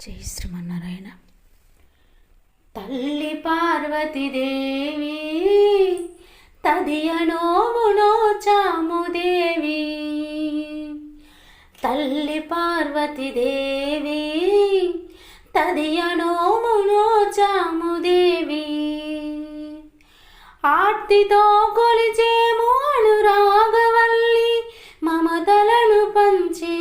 జై శ్రీమన్నారాయణ తల్లి పార్వతీదేవి తదియనోమునో చాముదేవి. తల్లి పార్వతీదేవి తదియనోమునో చాముదేవి. ఆర్తితో కొలిచేము అనురాగవల్లి మమతలను పంచే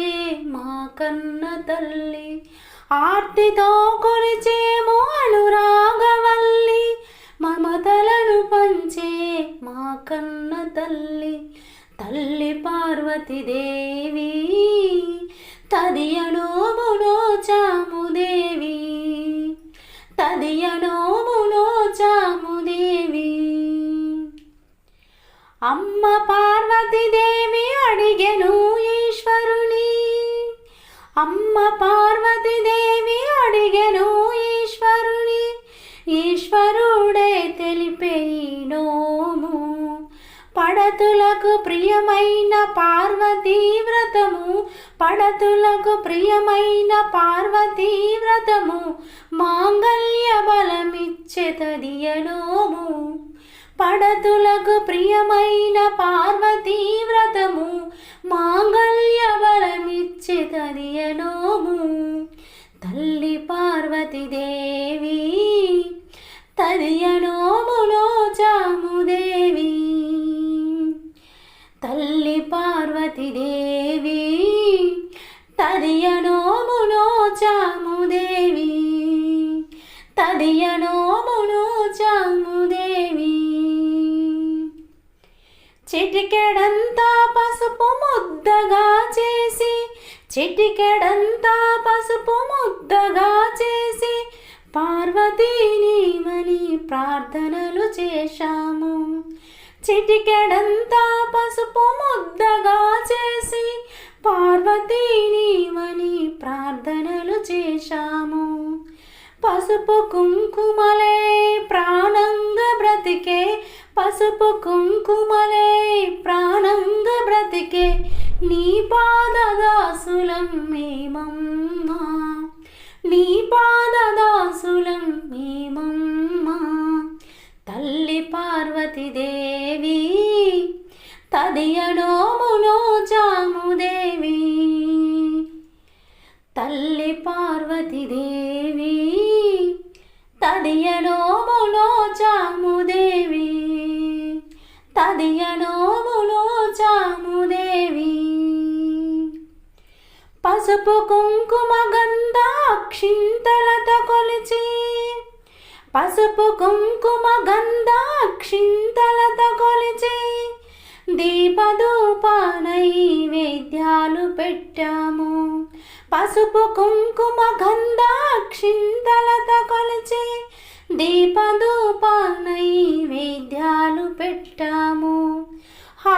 మా కన్న తల్లి ఆర్తితో కొలిచే అనురాగవల్లి మమతలను పంచే మా కన్న తల్లి తల్లి పార్వతీదేవి. తదియనోమునో చాముదేవి తదియనోమునో దేవి. అమ్మ పార్వతీదేవి అడిగెను ఈశ్వరుని అమ్మ పార్వతీ అడిగెను ఈశ్వరుని ఈశ్వరుడే తెలిపే నోము పడతులకు ప్రియమైన పార్వతీ వ్రతము పడతులకు ప్రియమైన పార్వతీ వ్రతము మాంగళ్య బలమిచ్చెతదియనోము పడతులకు ప్రియమైన పార్వతీ వ్రతము మాంగళ్య బలమిచ్చెతదియనోము తల్లి పార్వతీదేవి తదియనోములో చాముదేవి తల్లి పార్వతీదేవి తదియనోములో చాముదేవి తదియనోములో చాము చిటికెడంతా పసుపు ముద్దగా చేసి చిటికెడంతా పసుపు ముద్దగా చేసి పార్వతీనీమని ప్రార్థనలు చేశాము. చిటికెడంతా పసుపు ముద్దగా చేసి పార్వతీనీమని ప్రార్థనలు చేశాము. పసుపు కుంకుమలే ప్రాణంగా బ్రతికే పసుపు కుంకుమలే ప్రాణంగా బ్రతికే నీ పాదదాసులం మేమమ్మా. నీ పాదదాసులం మేమమ్మా. తల్లి పార్వతీదేవి తదియనోమునో జాముదేవి తల్లి పార్వతీదేవి తదియనోములో పసుపు కుంకుమ గంధాక్షింతలత కొలిచి పసుపు కుంకుమ గంధాక్షింతలత కొలిచి దీపధూప నైవేద్యాలు పెట్టాము. పసుపు కుంకుమ గంధాక్షింతలత కొలిచి దీపధూప నైవేద్యాలు పెట్టాము. హా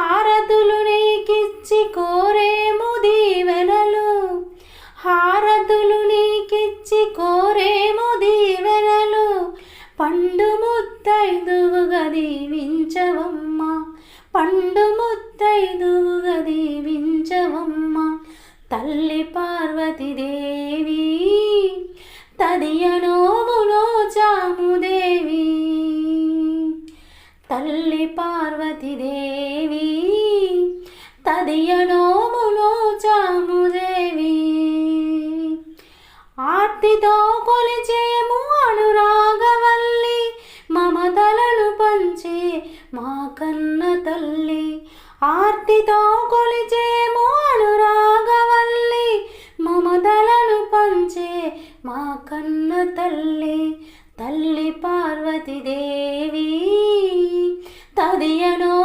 ముత్తైదువుగా దీవించవమ్మ తల్లి పార్వతీదేవి తదియనోములో చాముదేవి తల్లి పార్వతీదేవి తదియనోములో చాముదేవి ఆర్తితో కొలిచేము అనురాగవల్లి మమతలను పంచే మా కన్న తల్లి ఆర్తితో కొలిచేము అనురాగవల్లి మమతలను పంచే మా కన్న తల్లి తల్లి పార్వతీదేవి. తదియనో